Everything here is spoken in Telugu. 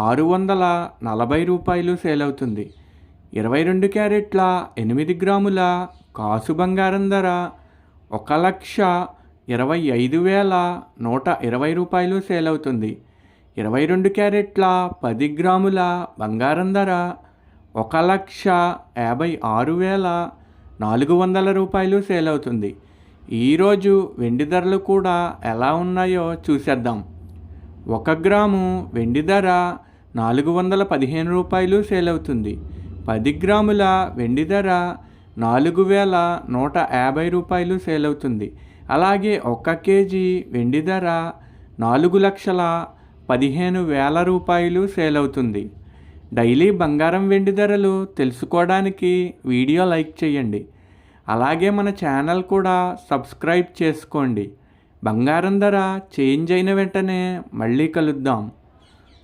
ఆరు వందల నలభై రూపాయలు సేల్ అవుతుంది ఇరవై రెండు క్యారెట్ల ఎనిమిది గ్రాముల కాసు బంగారం ధర ఒక లక్ష ఇరవై ఐదు వేల నూట ఇరవై రూపాయలు సేల్ అవుతుంది ఇరవై రెండు క్యారెట్ల పది గ్రాముల బంగారం ధర ఒక లక్ష యాభై ఆరు వేల నాలుగు వందల రూపాయలు సేల్ అవుతుంది ఈరోజు వెండి ధరలు కూడా ఎలా ఉన్నాయో చూసేద్దాం. ఒక గ్రాము వెండి ధర నాలుగు వందల పదిహేను రూపాయలు సేల్ అవుతుంది పది గ్రాముల వెండి ధర నాలుగు వేల నూట యాభై రూపాయలు సేల్ అవుతుంది అలాగే ఒక కేజీ వెండి ధర నాలుగు లక్షల పదిహేను వేల రూపాయలు సేల్ అవుతుంది డైలీ బంగారం వెండి ధరలు తెలుసుకోవడానికి వీడియో లైక్ చేయండి. అలాగే మన ఛానల్ కూడా సబ్స్క్రైబ్ చేసుకోండి. బంగారం ధర చేంజ్ అయిన వెంటనే మళ్ళీ కలుద్దాం.